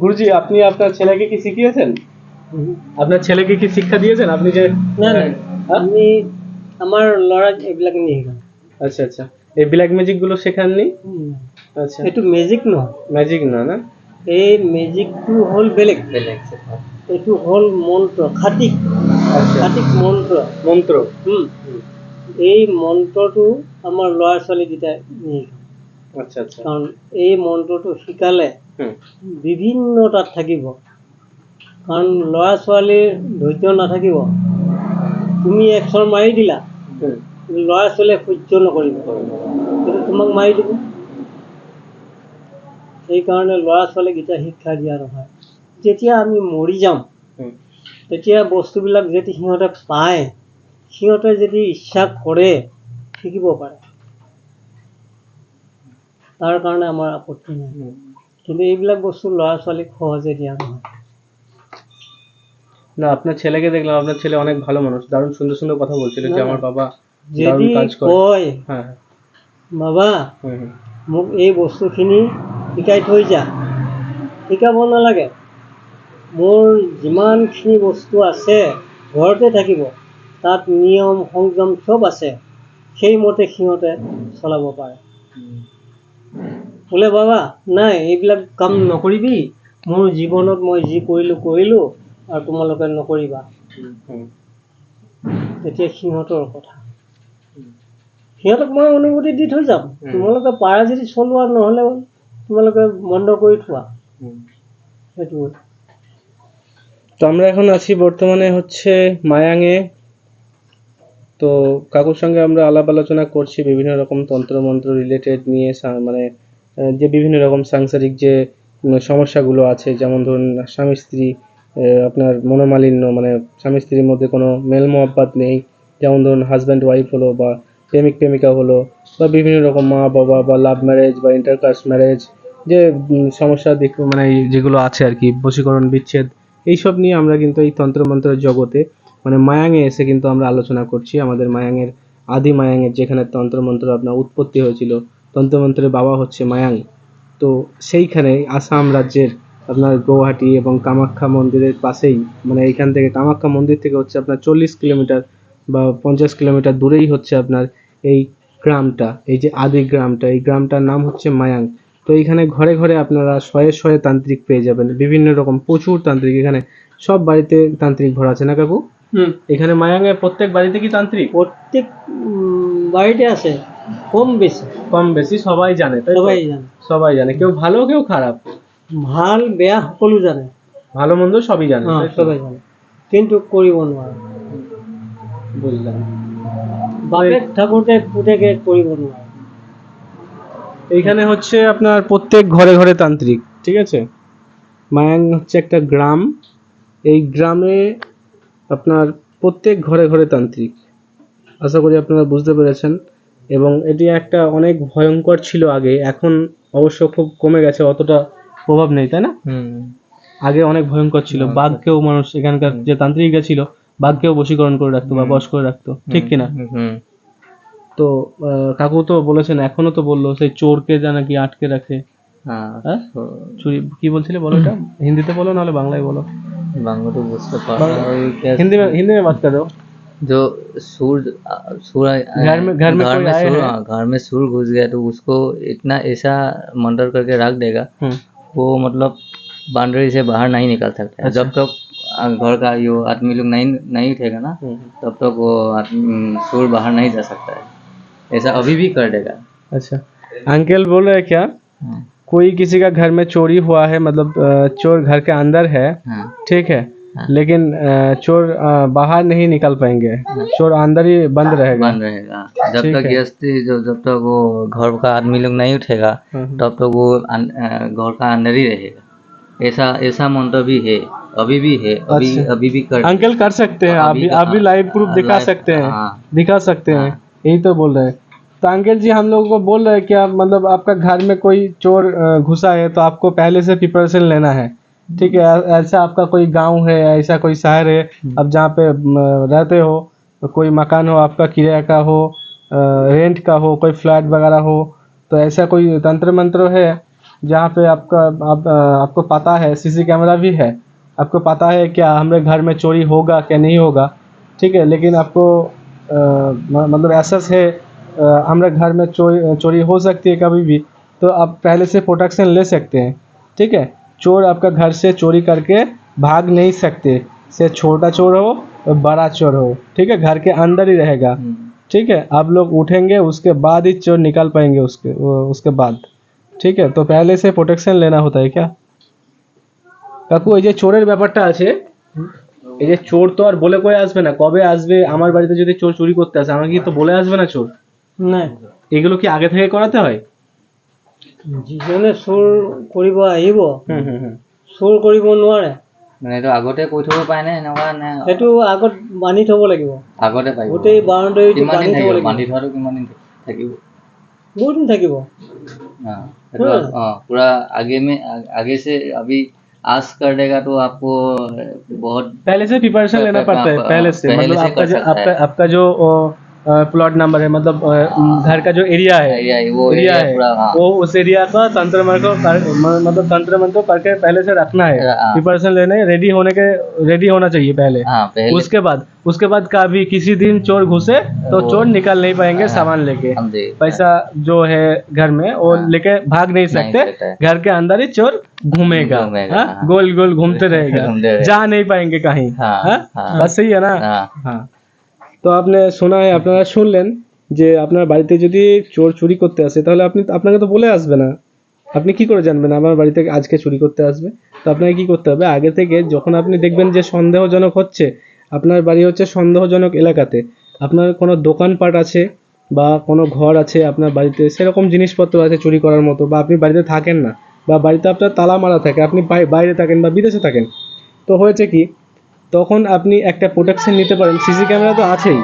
গুরুজি আপনি আপনার ছেলেকে কি শিখিয়েছেন? আপনার ছেলেকে কি শিক্ষা দিয়েছেন? আপনি যে না না। হ্যাঁ? আমি আমাৰ ল'ৰাক এইবিলাক নিশিকাওঁ আচ্ছা আচ্ছা। এই ব্ল্যাক ম্যাজিকগুলো শেখাননি? আচ্ছা। এইটো মেজিক নহয় ম্যাজিক না না? এই মেজিকটো হ'ল বেলেগ বেলেগ। এইটো হ'ল মন্ত্ৰ খাটিক আচ্ছা। খাটিক মন্ত্ৰ মন্ত্র। হুম। এই মন্ত্ৰটো আমাৰ ল'ৰা ছোৱালীকেইটাই নিশিকাওঁ আচ্ছা আচ্ছা। কাৰণ এই মন্ত্ৰটো শিকালে বিভিন্ন তাত থাকিব। কাৰণ ল'ৰা ছোৱালীৰ ধৈৰ্য নাথাকিব। তুমি একচৰ মাৰি দিলা ল'ৰা ছোৱালীয়ে সহ্য নকৰিব। তোমাক মাৰি দিব। সেইকাৰণে ল'ৰা ছোৱালীকেইটা শিক্ষা দিয়া নহয়। যেতিয়া আমি মৰি যাম তেতিয়া বস্তুবিলাক যদি সিহঁতে পায় সিহঁতে যদি ইচ্ছা কৰে শিকিব পাৰে। তাৰ কাৰণে আমাৰ আপত্তি নাই। কিন্তু এইবিলাক বস্তু ল'ৰা ছোৱালীক সহজে দিয়া নহয়। না আপনার ছেলেকে দেখলাম আপনার ছেলে অনেক ভালো মানুষ দারুণ সুন্দর সুন্দর কথা বলছিল যে আমার। বাবা দারুণ কাজ করে কয় হ্যাঁ বাবা হুম হুম। মোক এই বস্তুখিনি শিকাই থৈ যা। শিকাব নালাগে। মোৰ যিমানখিনি বস্তু আছে ঘৰতে থাকিব। তাত নিয়ম সংযম চব আছে। সেইমতে সিহঁতে চলাব পাৰে। বোলে বাবা নাই এইবিলাক কাম নকৰিবি। মোৰ জীৱনত মই যি কৰিলোঁ কৰিলোঁ আৰু তোমালোকে নকৰিবা। তেতিয়া সিহঁতৰ কথা। সিহঁতক মই অনুমতি দি থৈ যাম। তোমালোকে পাৰা যদি চলোৱা নহ'লে তোমালোকে বন্ধ কৰি থোৱা। সেইটো তো আমরা এখন আছি বর্তমানে হচ্ছে মায়াঙে। তো কাকুর সঙ্গে আমরা আলাপ আলোচনা করছি বিভিন্ন রকম তন্ত্রমন্ত্র রিলেটেড নিয়ে মানে যে বিভিন্ন রকম সাংসারিক যে সমস্যাগুলো আছে, যেমন ধরুন স্বামী স্ত্রী আপনার মনোমালিন্য মানে স্বামী স্ত্রীর মধ্যে কোনো মেল মহাব্বাত নেই, যেমন ধরুন হাজব্যান্ড ওয়াইফ হলো বা প্রেমিক, প্রেমিকা হলো, বা বিভিন্ন রকম মা বাবা বা লাভ ম্যারেজ বা ইন্টারকাস্ট ম্যারেজ যে সমস্যা দিক মানে যেগুলো আছে আর কি, বশীকরণ, বিচ্ছেদ, এইসব নিয়ে আমরা কিন্তু এই তন্ত্রমন্ত্রের জগতে মানে মায়াঙে এসে কিন্তু আমরা আলোচনা করছি। আমাদের মায়াঙের, আদি মায়াঙের যেখানে তন্ত্রমন্ত্র আপনার উৎপত্তি হয়েছিল তন্ত্রমন্ত্রের বাবা হচ্ছে মায়াং। তো সেইখানে আসাম রাজ্যের আপনার গৌহাটি এবং কামাখ্যা মন্দিরের পাশেই মানে এইখান থেকে কামাখ্যা মন্দির থেকে হচ্ছে আপনার চল্লিশ কিলোমিটার বা পঞ্চাশ কিলোমিটার দূরেই হচ্ছে আপনার এই গ্রামটা এই যে আদি গ্রামটা। এই গ্রামটার নাম হচ্ছে মায়াং। তো এইখানে ঘরে ঘরে আপনারা শয়ে শয়ে তান্ত্রিক পেয়ে যাবেন। বিভিন্ন রকম প্রচুর তান্ত্রিক এখানে। সব বাড়িতে তান্ত্রিক ঘর আছে না কাকু? হুম। এখানে মায়াঙে প্রত্যেক বাড়িতে কি তান্ত্রিক? প্রত্যেক বাড়িতে আছে। কম বেশি কম বেশি সবাই জানে তাই তো? সবাই জানে। সবাই জানে কেউ ভালো কেউ খারাপ। ভালো বেয়া সকলো জানে। ভালো মন্দ সবই জানে হ্যাঁ তাই তো? সবাই জানে। কিন্তু কৰিব নোৱাৰে বুঝলাম। বাপেক থাকোঁতে পুতেকে কৰিব নোৱাৰে এইখানে হচ্ছে আপনার প্রত্যেক ঘরে ঘরে তান্ত্রিক ঠিক আছে? মায়াং হচ্ছে একটা গ্রাম। এই গ্রামে আপনার প্রত্যেক ঘরে ঘরে তান্ত্রিক। আশা করি আপনারা বুঝতে পেরেছেন। এবং এটি একটা অনেক ভয়ঙ্কর ছিল আগে এখন অবশ্য খুব কমে গেছে অতটা প্রভাব নেই তাই না? আগে অনেক ভয়ঙ্কর ছিল বাঘকেও মানুষ এখানকার যে তান্ত্রিকরা ছিল বাঘকেও বশীকরণ করে রাখতো বা বশ করে রাখতো ঠিক কিনা? তো কাকু তো বলেছেন এখনও তো বলল সেই চোরকে যা নাকি আটকে রাখে। হ্যাঁ? চুরি কি বলছিলে বলো এটা? হিন্দিতে বলো নাহলে বাংলায় বলো। বাংলাতে বুঝতে পারো হিন্দি হিন্দি বাদ বাত में जो सूर सूर घर में- घर में कोई आए सूर हाँ, घर में सूर घुस गया तो उसको इतना ऐसा मंडर करके रख देगा हम्म, वो मतलब बाउंड्री से बाहर नहीं निकल सकता अच्छा। जब तक आ, घर का यो आदमी लोग नहीं नहीं उठेगा ना हम्म, तब तक वो आदमी सूर बाहर नहीं जा सकता है। ऐसा अभी भी कर देगा। अच्छा। अंकल बोल रहे क्या? हाँ, कोई किसी का घर में चोरी हुआ है मतलब चोर घर के अंदर है हाँ। ठीक हाँ। लेकिन चोर बाहर नहीं निकल पाएँगे। चोर अंदर ही बंद रहेगा। बंद रहेगा। जब तक गृहस्थी जो जब तक वो घर का आदमी लोग नहीं उठेगा हम्म, तब तक वो घर का अंदर ही रहेगा। ऐसा ऐसा मंत्र भी है अभी भी है अभी अच्छा। अभी भी कर अंकल कर सकते हैं अभी अभी लाइव प्रूफ दिखा सकते हैं। हाँ। दिखा सकते हैं। हाँ। यही तो बोल रहे हैं। तो अंकल जी हम लोगों को बोल रहे हैं कि आप मतलब आपका घर में कोई चोर घुसा है तो आपको पहले से प्रिपरेशन लेना है। ठीक है ऐ- ऐसा आपका कोई गाँव है ऐसा कोई शहर है अब जहाँ पे म, रहते हो तो कोई मकान हो आपका किराया का हो रेंट का हो कोई फ्लैट वगैरह हो तो ऐसा कोई तंत्र मंत्र है जहाँ पे आपका आप, अ, आपको पता है सीसी कैमरा भी है आपको पता है क्या हमारे घर में चोरी होगा क्या नहीं होगा ठीक है लेकिन आपको अ, म- मतलब ऐसा है अ, हमारे घर में चोरी चोरी हो सकती है कभी भी तो आप पहले से प्रोटेक्शन ले सकते हैं ठीक है? चोर आपका घर से चोरी करके भाग नहीं सकते से छोटा चोर हो और बड़ा चोर हो ठीक है घर के अंदर ही रहेगा हम्म, ठीक है आप लोग उठेंगे उसके बाद ही चोर निकाल पाएंगे उसके वो- उसके बाद ঠিক আছে তো পহলে সে প্রোটেকশন লেনা হতা है क्या কাকু এই যে চোরের ব্যাপারটা আছে এই যে চোর তো আর বলে কয়ে আসবে না কবে আসবে আমার বাড়িতে যদি চোর চুরি করতে আসে আমাকে কি তো বলে আসবে না চোর নাই এগুলো কি আগে থেকে করাতে হয় যিজনে চোৰ কৰিব আহিব হুম হুম হুম চোৰ কৰিব নোৱাৰে মানে এইটো আগতে কৈ থব পাৰেনে এনেকুৱা নে সেইটো আগত বান্ধি থ'ব লাগিব আগতে পাৰিব গোটেই বাউণ্ডেৰীটো কিমান দিন বান্ধি থ'ব থাকিব লাগিব বান্ধি থোৱাটো কিমান দিন থাকিব বহুত দিন থাকিব हाँ ये तो हाँ। हाँ पूरा आगे में आ- आगे से अभी आस कर देगा तो आपको बहुत पहले से प्रिपरेशन लेना प- पड़ता है प- पहले से पहले मतलब से आपका कर जो सकता आपका है। आपका जो प्लॉट नंबर है मतलब घर का जो एरिया है एरिया है वो एरिया, है हाँ। वो उस एरिया का तंत्र मंत्र को मतलब तंत्र मंत्र करके पहले से रखना है हाँ। प्रिपरेशन लेने रेडी होने के रेडी होना चाहिए पहले, हाँ, पहले। उसके बाद उसके बाद का भी किसी दिन चोर घुसे तो चोर निकल नहीं पाएँगे सामान लेके। पैसा जो है घर में वो लेके भाग नहीं सकते। घर के अंदर ही चोर घूमेगा गोल गोल घूमते रहेगा। जा नहीं पाएँगे कहीं बस सही है ना? हाँ। তো আপনি শোনা হয় আপনারা শুনলেন যে আপনার বাড়িতে যদি চোর চুরি করতে আসে, তাহলে আপনি, আপনাকে তো বলে আসবে না। আপনি কি করে জানবেন আমার বাড়িতে আজকে চুরি করতে আসবে? তো আপনাকে কি করতে হবে? আগে থেকে যখন আপনি দেখবেন যে সন্দেহজনক হচ্ছে, আপনার বাড়ি হচ্ছে সন্দেহজনক এলাকাতে, আপনার কোনো দোকানপাট আছে বা কোনো ঘর আছে আপনার বাড়িতে, সেরকম জিনিসপত্র আছে চুরি করার মতো, বা আপনি বাড়িতে থাকেন না, বা বাড়িতে আপনার তালা মারা থাকে, আপনি বাইরে থাকেন বা বিদেশে থাকেন। তো হয়েছে কি তখন আপনি একটা প্রোটেকশন নিতে পারেন। সিসি ক্যামেরা তো আছেই।